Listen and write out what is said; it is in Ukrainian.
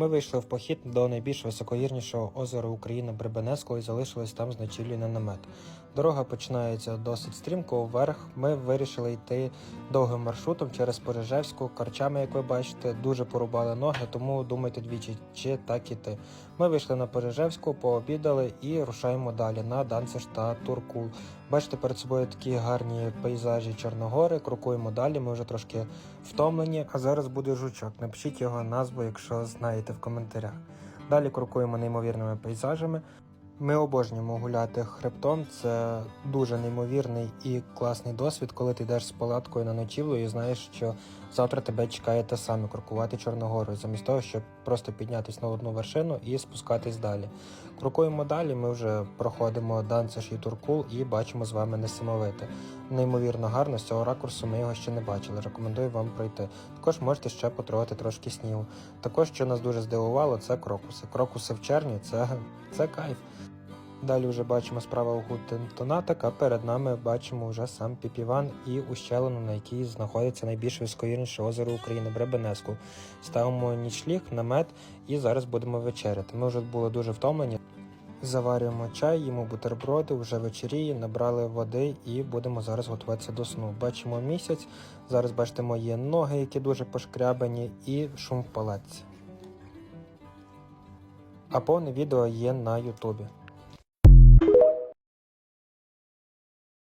Ми вийшли в похід до найбільш високогірнішого озера України Бребенецького і залишились там з ночівлі на намет. Дорога починається досить стрімко вверх. Ми вирішили йти довгим маршрутом через Порежевську, карчами, як ви бачите, дуже порубали ноги, тому думайте двічі, чи так іти. Ми вийшли на Порежевську, пообідали і рушаємо далі на Данцеш та Туркул. Бачите перед собою такі гарні пейзажі Чорногори. Крокуємо далі. Ми вже трошки втомлені. А зараз буде жучок. Напишіть його назву, якщо знаєте в коментарях. Далі крокуємо неймовірними пейзажами. Ми обожнюємо гуляти хребтом. Це дуже неймовірний і класний досвід, коли ти йдеш з палаткою на ночівлю і знаєш, що завтра тебе чекає те саме крокувати Чорногорою, замість того, щоб просто піднятися на одну вершину і спускатись далі. Крокуємо далі. Ми вже проходимо Данцеш і Туркул і бачимо з вами несамовите. Неймовірно гарно з цього ракурсу. Ми його ще не бачили. Рекомендую вам пройти. Також можете ще потрогати трошки снігу. Також, що нас дуже здивувало, це крокуси. Крокуси в червні це, це кайф. Далі вже бачимо справа у Тонаток, а перед нами бачимо вже сам Піпіван і ущелину, на якій знаходиться найбільш високогірніше озеро України Бребенеску. Ставимо нічліг, намет і зараз будемо вечеряти. Ми вже були дуже втомлені. Заварюємо чай, їмо бутерброди, вже вечеріє, набрали води і будемо зараз готуватися до сну. Бачимо місяць. Зараз бачите мої ноги, які дуже пошкрябані, і шум в палаці. А повне відео є на Ютубі.